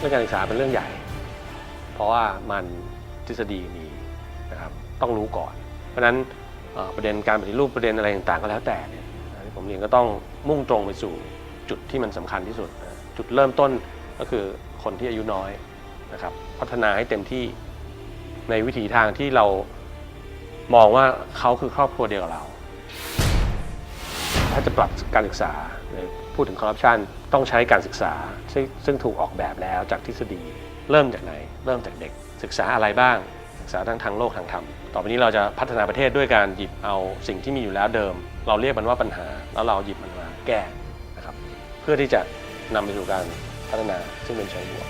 เรื่องการศึกษาเป็นเรื่องใหญ่ เพราะว่ามันทฤษฎีมีนะครับต้องรู้ก่อน เพราะฉะนั้นประเด็นการปฏิรูปประเด็นอะไรต่างๆ ก็แล้วแต่เนี่ยนะผมเองก็ต้องมุ่งตรงไปสู่จุดที่มันสำคัญที่สุด จุดเริ่มต้นก็คือคนที่อายุน้อยนะครับพัฒนาให้เต็มที่ในวิถีทางที่เรามองว่าเขาคือครอบครัวเดียวกับเรา ถ้าจะปรับการศึกษาพูดถึงคอร์รัปชันต้องใช้การศึกษาซึ่งซึ่งถูกออกแบบแล้วจากทฤษฎีเริ่มจากไหน เริ่มจากเด็ก ศึกษาอะไรบ้าง ศึกษาทั้งทางโลกทางธรรม ต่อไปนี้เราจะพัฒนาประเทศด้วยการหยิบเอาสิ่งที่มีอยู่แล้วเดิม เราเรียกมันว่าปัญหา แล้วเราหยิบมันมาแก้นะครับ เพื่อที่จะนำไปสู่การพัฒนาซึ่งเป็นเชิงบวก